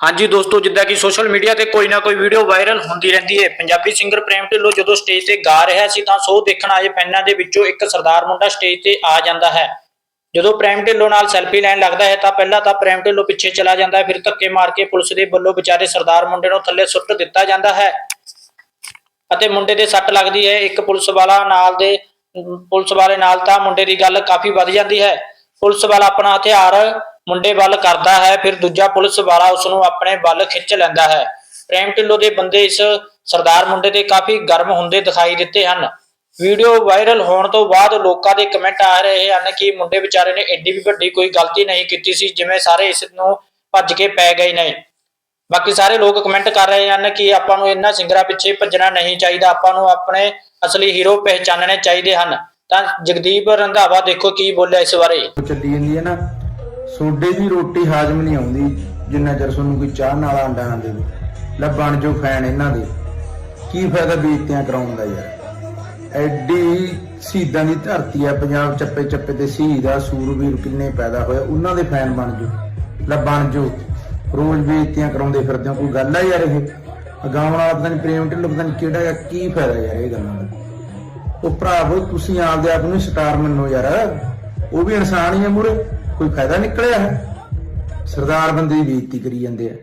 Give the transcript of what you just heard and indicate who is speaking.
Speaker 1: ਹਾਂਜੀ ਦੋਸਤੋ, ਜਿੱਦਾਂ ਕਿ ਸੋਸ਼ਲ ਮੀਡੀਆ ਤੇ ਕੋਈ ਨਾ ਕੋਈ ਵੀਡੀਓ ਵਾਇਰਲ ਹੁੰਦੀ ਰਹਿੰਦੀ ਹੈ। ਪੰਜਾਬੀ ਸਿੰਗਰ ਪ੍ਰੇਮ ਢਿੱਲੋਂ ਜਦੋਂ ਸਟੇਜ ਤੇ ਗਾ ਰਿਹਾ ਸੀ ਤਾਂ ਸੋ ਦੇਖਣ ਆਏ ਫੈਨਾਂ ਦੇ ਵਿੱਚੋਂ ਇੱਕ ਸਰਦਾਰ ਮੁੰਡਾ ਸਟੇਜ ਤੇ ਆ ਜਾਂਦਾ ਹੈ। ਜਦੋਂ ਪ੍ਰੇਮ ਢਿੱਲੋਂ ਨਾਲ ਸੈਲਫੀ ਲੈਣ ਲੱਗਦਾ ਹੈ ਤਾਂ ਪਹਿਲਾਂ ਤਾਂ ਪ੍ਰੇਮ ਢਿੱਲੋਂ ਪਿੱਛੇ ਚਲਾ ਜਾਂਦਾ ਹੈ, ਫਿਰ ਧੱਕੇ ਮਾਰ ਕੇ ਪੁਲਿਸ ਦੇ ਵੱਲੋਂ ਵਿਚਾਰੇ ਸਰਦਾਰ ਮੁੰਡੇ ਨੂੰ ਥੱਲੇ ਸੁੱਟ ਦਿੱਤਾ ਜਾਂਦਾ ਹੈ। ਅਤੇ ਮੁੰਡੇ ਦੇ ਸੱਟ ਲੱਗਦੀ ਹੈ। ਇੱਕ ਪੁਲਿਸ ਵਾਲਾ ਨਾਲ ਦੇ ਪੁਲਿਸ ਵਾਲੇ ਨਾਲ ਤਾਂ ਮੁੰਡੇ ਦੀ ਗੱਲ ਕਾਫੀ ਵੱਧ ਜਾਂਦੀ ਹੈ। ਪੁਲਿਸ ਵਾਲਾ ਆਪਣਾ ਹਥਿਆਰ ਮੁੰਡੇ ਵੱਲ ਕਰਦਾ ਹੈ, ਫਿਰ ਦੂਜਾ ਪੁਲਿਸ ਵਾਲਾ ਉਸ ਨੂੰ ਆਪਣੇ ਵੱਲ ਖਿੱਚ ਲੈਂਦਾ ਹੈ। ਪ੍ਰੇਮ ਢਿੱਲੋਂ ਦੇ ਬੰਦੇ ਇਸ ਸਰਦਾਰ ਮੁੰਡੇ ਤੇ ਕਾਫੀ ਗਰਮ ਹੁੰਦੇ ਦਿਖਾਈ ਦਿੱਤੇ ਹਨ। ਵੀਡੀਓ ਵਾਇਰਲ ਹੋਣ ਤੋਂ ਬਾਅਦ ਲੋਕਾਂ ਦੇ ਕਮੈਂਟ ਆ ਰਹੇ ਹਨ ਕਿ ਮੁੰਡੇ ਵਿਚਾਰੇ ਨੇ ਐਡੀ ਵੀ ਵੱਡੀ ਕੋਈ ਗਲਤੀ ਨਹੀਂ ਕੀਤੀ ਸੀ, ਜਿਵੇਂ ਸਾਰੇ ਇਸ ਨੂੰ ਭੱਜ ਕੇ ਪੈ ਗਏ ਨੇ। ਬਾਕੀ ਸਾਰੇ ਲੋਕ ਕਮੈਂਟ ਕਰ ਰਹੇ ਹਨ ਕਿ ਆਪਾਂ ਨੂੰ ਇਹਨਾਂ ਸਿੰਗਰਾਂ ਪਿੱਛੇ ਭੱਜਣਾ ਨਹੀਂ ਚਾਹੀਦਾ, ਆਪਾਂ ਨੂੰ ਆਪਣੇ ਅਸਲੀ ਹੀਰੋ ਪਹਿਚਾਨਣੇ ਚਾਹੀਦੇ ਹਨ। ਤਾਂ ਜਗਦੀਪ ਰੰਧਾਵਾ ਦੇਖੋ ਕੀ ਬੋਲਿਆ ਇਸ ਬਾਰੇ।
Speaker 2: ਚੱਲੀ ਜਾਂਦੀ ਹੈ ਨਾ। ਸੋਡੇ ਦੀ ਰੋਟੀ ਹਾਜ਼ਮ ਨਹੀਂ ਆਉਂਦੀ, ਜਿੰਨਾ ਚਿਰ ਤੁਹਾਨੂੰ ਕੋਈ ਚਾਹ ਨਾਲ ਆਂਡਾ ਨਾ ਦੇਵੇ ਲੈ ਬਣ ਜੋ ਫੈਨ ਇਹਨਾਂ ਦੇ। ਕੀ ਫਾਇਦਾ ਬੇਇੱਜ਼ਤੀਆਂ ਕਰਾਉਣ ਦਾ ਯਾਰ? ਐਡੀ ਸ਼ਹੀਦਾਂ ਦੀ ਧਰਤੀ ਆ, ਪੰਜਾਬ ਚੱਪੇ ਚੱਪੇ ਤੇ ਸ਼ਹੀਦ ਆ ਕਿੰਨੇ ਪੈਦਾ ਹੋਏ ਉਹਨਾਂ ਦੇ ਫੈਨ ਬਣ ਜੋ। ਲੈ ਬਣ ਜੋ। ਰੋਜ਼ ਬੇਇੱਜ਼ਤੀਆਂ ਕਰਾਉਂਦੇ ਫਿਰਦੇ ਹੋ, ਕੋਈ ਗੱਲ ਆ ਯਾਰ ਇਹ? ਅਗਾਉਣ ਵਾਲਾ ਪਤਾ ਨਹੀਂ ਪ੍ਰੇਮ ਢਿੱਲੋਂ ਪਤਾ ਨਹੀਂ ਕਿਹੜਾ ਆ, ਕੀ ਫਾਇਦਾ ਯਾਰ ਇਹ ਗੱਲਾਂ ਦਾ? ਉਹ ਭਰਾਵੋ ਤੁਸੀਂ ਆਪਦੇ ਆਪ ਨੂੰ ਸਟਾਰ ਮੰਨੋ ਯਾਰ। ਉਹ ਵੀ ਇਨਸਾਨ ਹੀ ਹੈ ਮੂਰੇ ਕੋਈ ਫਾਇਦਾ ਨਿਕਲਿਆ ਹੈ? ਸਰਦਾਰ ਬੰਦੇ ਦੀ ਬੇਇੱਜ਼ਤੀ ਕਰੀ ਜਾਂਦੇ ਆ।